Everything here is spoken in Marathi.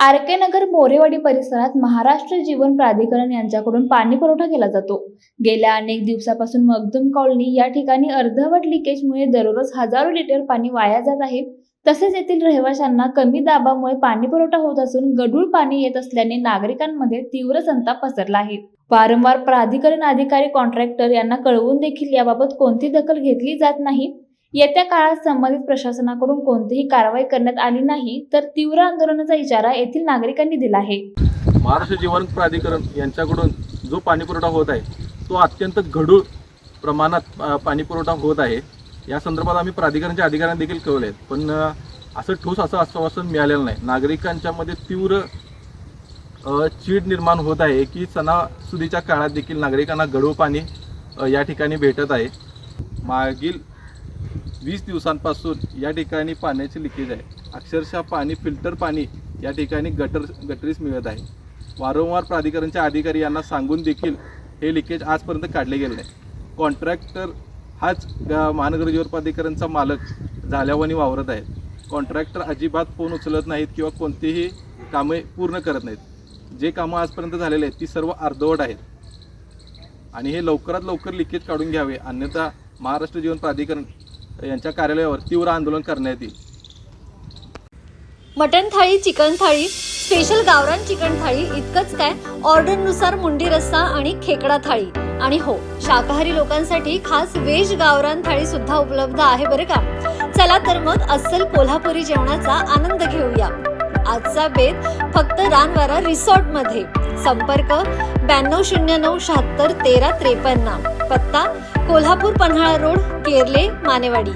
आर के नगर मोरेवाडी परिसरात महाराष्ट्र जीवन प्राधिकरण यांच्याकडून पाणी पुरवठा केला जातो. गेल्या अनेक दिवसापासून मगदुम कॉलनी या ठिकाणी अर्धवट लिकेजमुळे दररोज हजारो लिटर पाणी वाया जात आहे. तसेच येथील रहिवाशांना कमी दाबामुळे पाणी पुरवठा होत असून गढूळ पाणी येत असल्याने नागरिकांमध्ये तीव्र संताप पसरला आहे. वारंवार प्राधिकरण अधिकारी कॉन्ट्रॅक्टर यांना कळवून देखील याबाबत कोणती दखल घेतली जात नाही. येत्या काळात संबंधित प्रशासनाकडून कोणतीही कारवाई करण्यात आली नाही तर तीव्र आंदोलनाचा इशारा येथील नागरिकांनी दिला आहे. महाराष्ट्र जीवन प्राधिकरण यांच्याकडून जो पाणीपुरवठा होत आहे तो अत्यंत घडूळ प्रमाणात पाणीपुरवठा होत आहे. या संदर्भात आम्ही प्राधिकरणच्या अधिकाऱ्यांना देखील कळवले आहेत पण असं ठोस असं आश्वासन मिळालेलं नाही. नागरिकांच्यामध्ये तीव्र चीड निर्माण होत आहे की सणासुदीच्या काळात देखील नागरिकांना गढूळ पाणी या ठिकाणी भेटत आहे. मागील वीस दिवसांपासून या ठिकाणी पाण्याची लिकेज आहे. अक्षरशः पाणी फिल्टर पाणी या ठिकाणी गटर गटरीस मिळत आहे. वारंवार प्राधिकरणच्या अधिकारी यांना सांगून देखील हे लिकेज आजपर्यंत काढले गेले नाही. कॉन्ट्रॅक्टर हाच ग- महानगर जीवन प्राधिकरणचा मालक झाल्यावानी वावरत आहेत. कॉन्ट्रॅक्टर अजिबात फोन उचलत नाहीत किंवा कोणतीही कामे पूर्ण करत नाहीत. जे कामं आजपर्यंत झालेले आहेत ती सर्व अर्धवट आहेत. आणि हे लवकरात लवकर लिकेज काढून घ्यावे अन्यथा महाराष्ट्र जीवन प्राधिकरण यांच्या कार्यालयावर तीव्र आंदोलन करण्यात येईल. Mutton thali chicken thali special गावरान चिकन थाळी इतकंच काय? ऑर्डरनुसार मुंडी रस्सा आणि खेकडा थाळी. आणि हो शाकाहारी लोकांसाठी खास वेज गावरान थाळी सुद्धा उपलब्ध आहे बरं का? चला तर मग अस्सल कोल्हापुरी जेवणाचा आनंद घेऊया. आजचा बेत फक्त रानवारा रिसॉर्टमध्ये संपर्क ब्याण्णव शून्य नऊ शहात्तर तेरा त्रेपन्न. पत्ता कोल्हापूर पन्हाळा रोड केरले मानेवाडी.